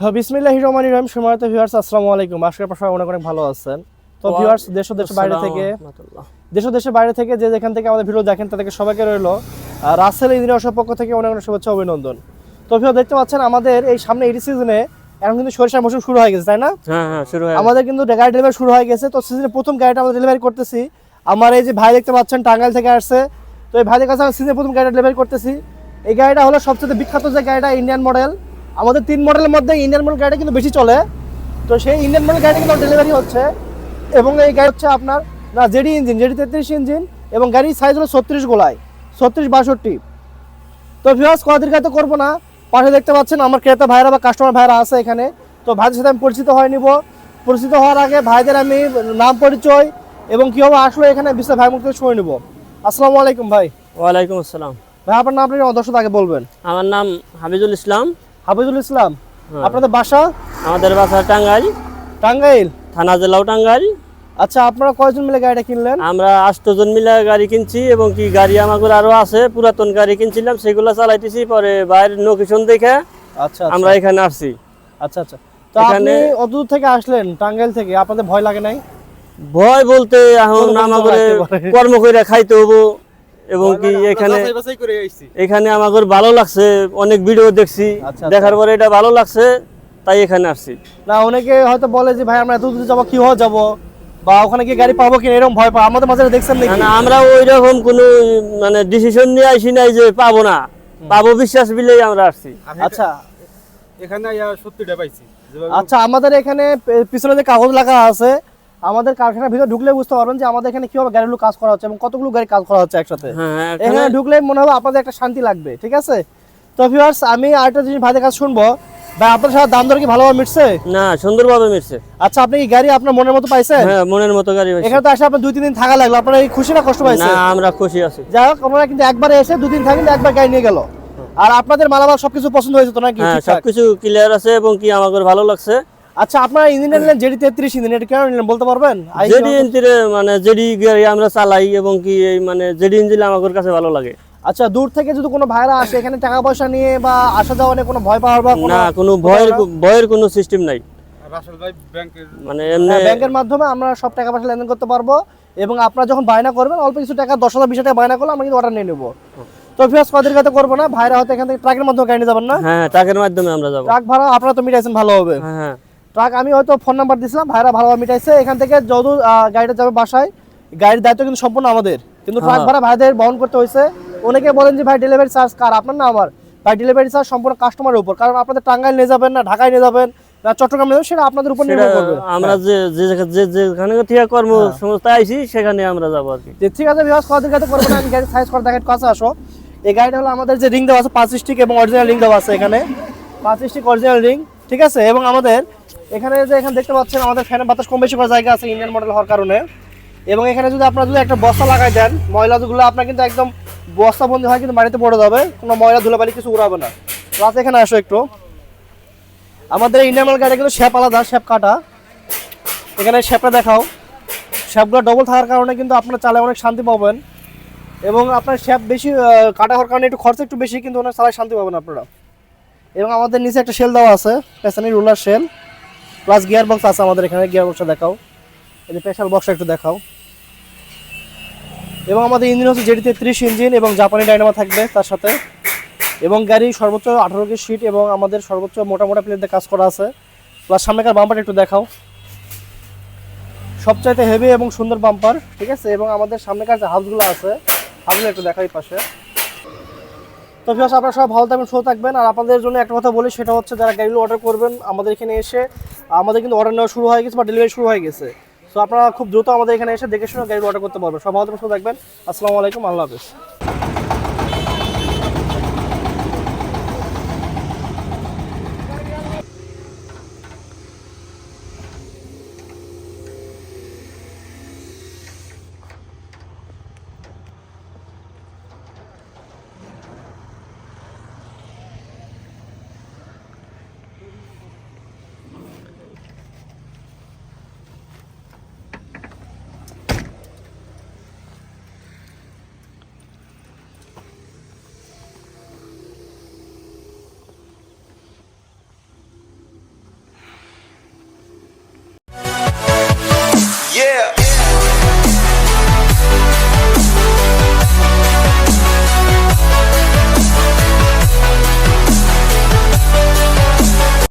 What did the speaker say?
হ্যাঁ বিসমিল্লাহ রহমান রহিম। সময়ত ভিউয়ার্স আসসালামু আলাইকুম। আশা করি আপনারা সবাই অনেক অনেক ভালো আছেন। তো ভিউয়ার্স দেশ ও দেশের বাইরে থেকে দেশ দেশের বাইরে থেকে যে যেখান থেকে আমাদের ভিডিও দেখেন তাদেরকে সবাইকে রইল রাসেল ইঞ্জিনিয়ার পক্ষ থেকে অনেক অনেক শুভেচ্ছা অভিনন্দন। তো ভিউ দেখতে পাচ্ছেন আমাদের এই সামনে সিজনে এখন কিন্তু সরিষার মৌসুম শুরু হয়ে গেছে তাই না? হ্যাঁ হ্যাঁ শুরু আমাদের কিন্তু গাড়ি ডেলিভারি শুরু হয়ে গেছে তো সিজনে প্রথম গাড়িটা আমরা ডেলিভারি করতেছি। আমার এই যে ভাই দেখতে পাচ্ছেন টাঙ্গাইল থেকে আসছে। তো এই ভাইদের কাছে সিজনে প্রথম গাড়িটা ডেলিভারি করতেছি। এই গাড়িটা হলো সবচেয়ে বিখ্যাত যে গাড়িটা ইন্ডিয়ান মডেল আমাদের তিন মডেলের মধ্যে ইন্ডিয়ান মডেল গাড়িটা কিন্তু বেশি চলে। তো সেই ইন্ডিয়ান মডেল গাড়িটা কিন্তু ডেলিভারি হচ্ছে। এবং এই গাড়ি হচ্ছে আপনার না জেডি ইঞ্জিন জেডি তেত্রিশ ইঞ্জিন এবং গাড়ির সাইজ হলো ছত্রিশ গোলায় ছত্রিশ বাষট্টি। তো ভিউয়ার্স কদিন তো করব না। পাশে দেখতে পাচ্ছেন আমার ক্রেতা ভাইরা বা কাস্টমার ভাইরা আছে এখানে। তো ভাইদের সাথে আমি পরিচিত হয়ে নিব। পরিচিত হওয়ার আগে ভাইদের আমি নাম পরিচয় এবং কীভাবে আসলো এখানে বিস্তার ভাই মুক্ত শুনে নিব। আসসালামু আলাইকুম ভাই। ওয়ালাইকুম আসসালাম। ভাই আপনার নাম আপনি দর্শক আগে বলবেন। আমার নাম হাবিজুল ইসলাম। হাফিজুল ইসলাম। হ্যাঁ। আপনাদের বাসা? আমাদের বাসা টাঙ্গাইল। টাঙ্গাইল। থানা জেলাও টাঙ্গাইল আচ্ছা আপনারা কয়জন মিলে গাড়িটা কিনলেন? আমরা আষ্টজন মিলে গাড়ি কিনছি এবং কি গাড়ি আমাদের আরও আছে পুরাতন গাড়ি কিনছিলাম সেগুলো চালাইতেছি পরে বাইরের লোকেশন দেখে আচ্ছা আমরা এখানে আসছি। আচ্ছা আচ্ছা। তো আপনি অদূর থেকে আসলেন টাঙ্গাইল থেকে আপনাদের ভয় লাগে নাই? ভয় বলতে এখন আমাদের কর্ম করে খাইতে হব এবং কি এখানে এখানে আমাদের ভালো লাগছে অনেক ভিডিও দেখছি আচ্ছা, দেখার পরে এটা ভালো লাগছে তাই এখানে আসছি। না অনেকে হয়তো বলে যে ভাই আমরা এত দূর যাব কি হওয়া যাব? বা ওখানে গিয়ে গাড়ি পাবো কিনা? এরকম ভয় পায়। আমাদের মাঝে দেখছেন না, নাকি? না, আমরা ওই রকম কোনো মানে ডিসিশন নিয়ে আসি নাই যে পাবো না। পাবো বিশ্বাস বিলেই আমরা আসছি। আচ্ছা। এখানে সত্যিটা পাইছি। আচ্ছা আমাদের এখানে পিছনে যে কাগজ লাগা আছে আমাদের কারখানার ভিতরে ঢুকলে বুঝতে পারবেন যে আমাদের এখানে কীভাবে গাড়িগুলো কাজ করা হচ্ছে এবং কতগুলো গাড়ি কাজ করা হচ্ছে একসাথে। হ্যাঁ হ্যাঁ, এখানে এখানে ঢুকলে মনে হবে আপনাদের একটা শান্তি লাগবে ঠিক আছে? তো ভিউয়ার্স আমি আরেকটা জিনিস ভাইদের কাছে শুনব। ভাই আপনার সাথে দাম দর কি ভালোভাবে মিটছে? না সুন্দরভাবে মিটছে। আচ্ছা আপনি কি গাড়ি আপনার মনের মতো পাইছেন? হ্যাঁ মনের মতো গাড়ি হয়েছে এখানে তো আসে আপনার দুই তিন দিন থাকা লাগল। আপনারা এই খুশি না কষ্ট না আমরা খুশি আছি। যাই হোক আপনারা কিন্তু একবারে এসে দুদিন থাকেন একবার গাড়ি নিয়ে গেল। আর আপনাদের মালামাল সবকিছু পছন্দ হয়েছে তো নাকি হ্যাঁ সবকিছু ক্লিয়ার আছে এবং কি আমাদের ভালো লাগছে। আচ্ছা আপনারা ইঞ্জিন নিলেন জেডি তেত্রিশ ইঞ্জিন এটা কেন নিলেন বলতে পারবেন? জেডি ইঞ্জিনে মানে জেডি গাড়ি আমরা চালাই এবং কি এই মানে জেডি ইঞ্জিন আমাদের কাছে ভালো লাগে। আচ্ছা দূর থেকে যদি কোনো ভাইরা আসে এখানে টাকা পয়সা নিয়ে বা আসা যাওয়া নিয়ে কোনো ভয় পাওয়ার বা না কোনো ভয়ের ভয়ের কোনো সিস্টেম নাই। রাসেল ভাই ব্যাংকের মানে এমনি হ্যাঁ, ব্যাংকের মাধ্যমে আমরা সব টাকা পয়সা লেনদেন করতে পারব এবং আপনারা যখন বায়না করবেন অল্প কিছু টাকা দশ হাজার বিশ টাকা বায়না করলে আমরা কিন্তু অর্ডার নিয়ে নেব। তো ফিয়াস কদের কাছে করব না? ভাইরা হয়তো এখান থেকে ট্রাকের মাধ্যমে গাড়ি নিয়ে যাবেন না? হ্যাঁ ট্রাকের মাধ্যমে আমরা যাব। ট্রাক ভাড়া আপনারা তো মিটাইছেন ভালো হবে। হ্যাঁ হ্যাঁ। ট্রাক আমি হয়তো ফোন নাম্বার দিয়েছিলাম ভাইরা ভালোভাবে মিটাইছে। এখান থেকে যত আহ, গাড়িটা যাবে বাসায় গাড়ির দায়িত্ব কিন্তু সম্পূর্ণ আমাদের। কিন্তু ট্রাক হ্যাঁ। ভাড়া ভাইদের বহন করতে হয়েছে। অনেকে বলেন যে ভাই ডেলিভারি চার্জ কার? আপনার না আমার। ভাই ডেলিভারি চার্জ সম্পূর্ণ কাস্টমারের উপর। কারণ আপনাদের টাঙ্গাইল নিয়ে যাবেন না ঢাকায় নিয়ে যাবেন না চট্টগ্রাম নিয়ে সেটা আপনাদের উপর নির্ভর করবে। আমরা যে যেখানে থেকে কর্ম সংস্থায় আইছি সেখানে আমরা যাব আর কি। ঠিক আছে বিভাস কদিন কাছে করব না আমি গাড়ি সাইজ করে দেখার কাছে আসো। এই গাড়িটা হলো আমাদের যে রিং দেওয়া আছে পাঁচ স্টিক এবং অরিজিনাল রিং দেওয়া আছে এখানে। পাঁচ স্টিক অরিজিনাল রিং ঠিক আছে? এবং আমাদের এখানে যে এখানে দেখতে পাচ্ছেন আমাদের ফ্যানের বাতাস কম বেশি করার জায়গা আছে ইন্ডিয়ান মডেল হওয়ার কারণে। এবং এখানে যদি আপনারা যদি একটা বস্তা লাগাই দেন ময়লাগুলো আপনার কিন্তু একদম বস্তা বন্দি হয় কিন্তু মাটিতে পড়ে যাবে, কোনো ময়লা ধুলাবালি কিছু উড়াবে না। রাত এখানে আসো একটু। আমাদের ইন্ডিয়ান মডেল গাড়ি কিন্তু শ্যাপ আলাদা শ্যাপ কাটা। এখানে শ্যাপটা দেখাও। শ্যাপগুলো ডবল থাকার কারণে কিন্তু আপনার চালায় অনেক শান্তি পাবেন। এবং আপনার শ্যাপ বেশি কাটা হওয়ার কারণে একটু খরচ একটু বেশি, কিন্তু ওনার চালায় শান্তি পাবেন আপনারা। এবং আমাদের নিচে একটা শেল দেওয়া আছে পেছনে রুলার শেল প্লাস গিয়ার বক্স আছে আমাদের এখানে গিয়ার বক্সটা দেখাও। এই যে স্পেশাল বক্সটা একটু দেখাও। এবং আমাদের ইঞ্জিন হচ্ছে যেটিতে ত্রিশ ইঞ্জিন এবং জাপানি ডাইনামা থাকবে তার সাথে। এবং গাড়ি সর্বোচ্চ আঠারো কে সিট এবং আমাদের সর্বোচ্চ মোটা মোটা প্লেট কাজ করা আছে। প্লাস সামনেকার বাম্পারটা একটু দেখাও। সবচাইতে হেভি এবং সুন্দর বাম্পার ঠিক আছে? এবং আমাদের সামনেকার যে হাউসগুলো আছে হাউসগুলো একটু দেখাই পাশে। তো ফিয়াস আপনারা সবাই ভালো থাকবেন, সুস্থ থাকবেন। আর আপনাদের জন্য একটা কথা বলি, সেটা হচ্ছে যারা গাড়িগুলো অর্ডার করবেন, আমাদের এখানে এসে, আমাদের কিন্তু অর্ডার নেওয়া শুরু হয়ে গেছে বা ডেলিভারি শুরু হয়ে গেছে। সো আপনারা খুব দ্রুত আমাদের এখানে এসে দেখে শুনে গাড়ি অর্ডার করতে পারবেন। সব ভালো থাকবেন। আসসালামু আলাইকুম, আল্লাহ হাফিজ।